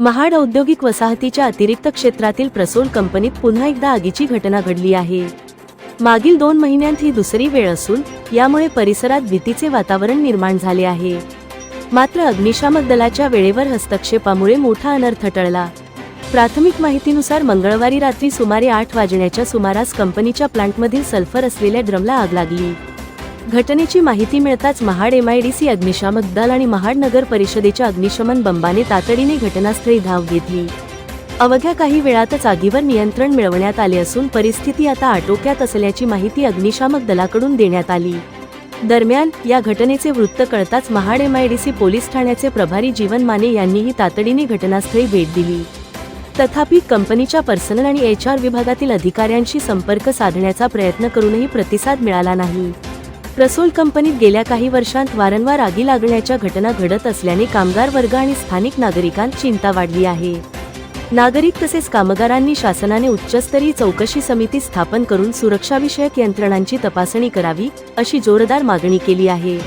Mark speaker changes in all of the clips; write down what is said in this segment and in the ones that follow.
Speaker 1: महाड औद्योगिक वसाहतीच्या अतिरिक्त क्षेत्रातील प्रसोल कंपनीत पुन्हा एकदा आगीची घटना घडली आहे. मागील दोन महिन्यांत ही दुसरी वेळ असून यामुळे परिसरात भीतीचे वातावरण निर्माण झाले आहे. मात्र अग्निशामक दलाच्या वेळेवर हस्तक्षेपामुळे मोठा अनर्थ टळला. प्राथमिक माहितीनुसार मंगळवारी रात्री सुमारे आठ वाजण्याच्या सुमारास कंपनीच्या प्लांटमधील सल्फर असलेल्या ड्रमला आग लागली. घटनेची माहिती मिळताच महाड एमआयडीसी अग्निशामक दल आणि महाड नगर परिषदेच्या अग्निशमन बंबाने तातडीने घटनास्थळी धाव घेतली. अवघ्या काही वेळातच आगीवर नियंत्रण मिळवण्यात आले असून परिस्थिती आता आटोक्यात असल्याची माहिती अग्निशामक दलाकडून देण्यात आली. दरम्यान या घटनेचे वृत्त कळताच महाड एमआयडीसी पोलीस ठाण्याचे प्रभारी जीवन माने यांनीही तातडीने घटनास्थळी भेट दिली. तथापि कंपनीच्या पर्सनल आणि एच आर विभागातील अधिकाऱ्यांशी संपर्क साधण्याचा प्रयत्न करूनही प्रतिसाद मिळाला नाही. प्रसोल कंपनीत गेल्या काही वर्षांत वारंवार आगी लागण्याच्या घटना घडत असल्याने कामगार वर्ग आणि स्थानिक नागरिकांत चिंता वाढली आहे. नागरिक तसेच कामगारांनी शासनाने उच्चस्तरीय चौकशी समिती स्थापन करून सुरक्षाविषयक यंत्रणांची तपासणी करावी अशी जोरदार मागणी केली आहे.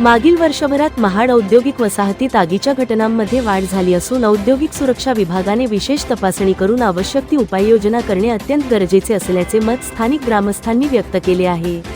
Speaker 1: मागील वर्षभरात महाड औद्योगिक वसाहतीत आगीच्या घटनांमध्ये वाढ झाली असून औद्योगिक सुरक्षा विभागाने विशेष तपासणी करून आवश्यक ती उपाययोजना करणे अत्यंत गरजेचे असल्याचे मत स्थानिक ग्रामस्थांनी व्यक्त केले आहे.